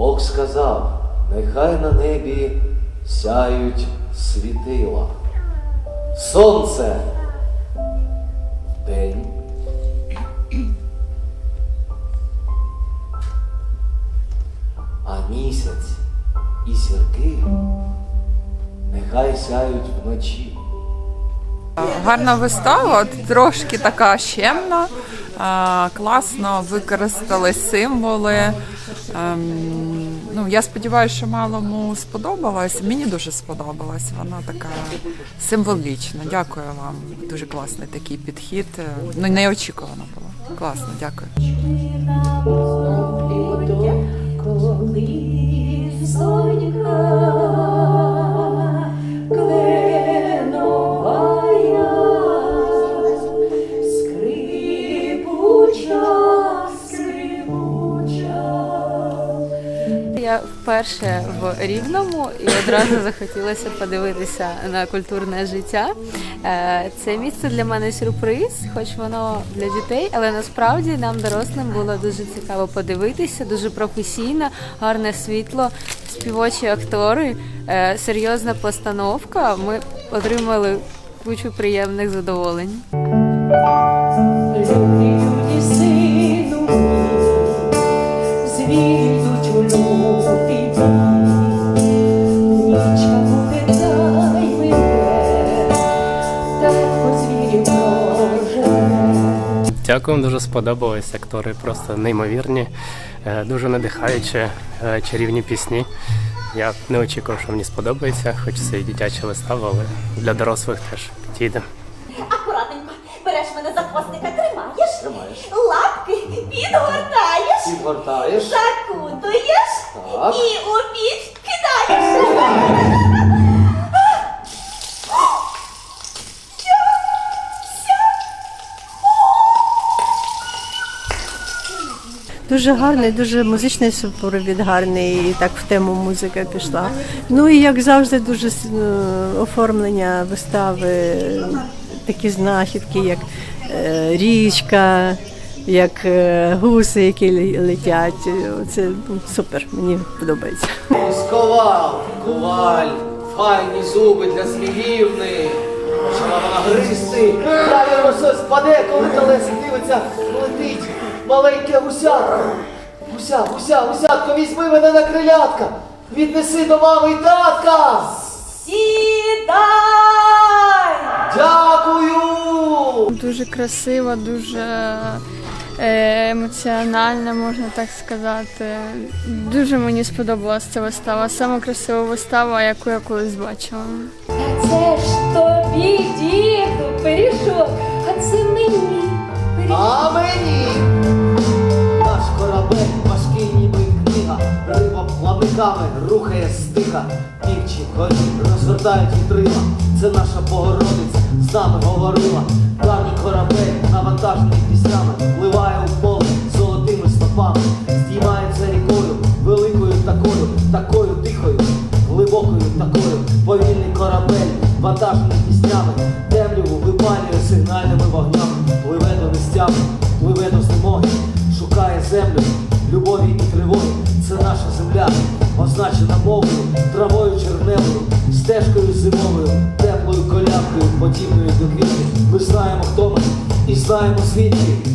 Бог сказав, нехай на небі сяють світила. Сонце день. А місяць і зірки нехай сяють вночі. Гарна вистава, трошки така щемна. Класно використали символи. Ем, Ну, я сподіваюся, що малому сподобалось. Мені дуже сподобалось. Вона така символічна. Дякую вам. Дуже класний такий підхід. Е, Ну, неочікувано було. Класно, дякую. Я вперше в Рівному і одразу захотілося подивитися на культурне життя. Е, Це місце для мене сюрприз, хоч воно для дітей, але насправді нам, дорослим, було дуже цікаво подивитися, дуже професійно, гарне світло, співочі актори, е, серйозна постановка. Ми отримали кучу приємних задоволень. Любі, Дякую, дуже сподобалось. Актори просто неймовірні, е, дуже надихаючі, е, чарівні пісні. Я не очікував, що мені сподобається, хоч це і дитяча вистава, але для дорослих теж підійде. Акуратненько береш мене за хвостика, тримаєш, Тримаєш. лапки підгортаєш, Підгортаєш. закутуєш Так. і у піч кидаєш. Дуже гарний, дуже музичний супровід гарний, і так в тему музика пішла. Ну і як завжди, дуже е, оформлення вистави, такі знахідки, як е, річка, як е, гуси, які летять. Це ну, супер, мені подобається. Сковав, коваль, файні зуби для зміївни. Вона гристи. Правильно все спаде, коли колесик дивиться, летить маленьке гусятко. Гуся, гуся, гусятко, візьми мене на крилятка. Віднеси до мами і татка. Сідай! Дякую. Дуже красива, дуже е, емоціональна, можна так сказати. Дуже мені сподобалася ця вистава. Саме красива вистава, яку я колись бачила. А це ж тобі, діду, пиріжок, а це мені. пиріжок. А мені плавниками рухає стиха, півчі горі розвертають вітрила. Це наша Богородиця з нами говорила. Давній корабель, навантажений піснями, вливає у поле золотими стопами, здіймається рікою, великою такою, такою тихою, глибокою такою, повільний корабель, вантажений піснями, темряву випалює сигнальними вогнями, пливе до нестями, пливе до знемоги, шукає землю, любові і тривоги. Це наша земля, означена мовою, травою черневою, стежкою зимовою, теплою колядкою, подібною до квітки. Ми знаємо, хто ми і знаємо звідки.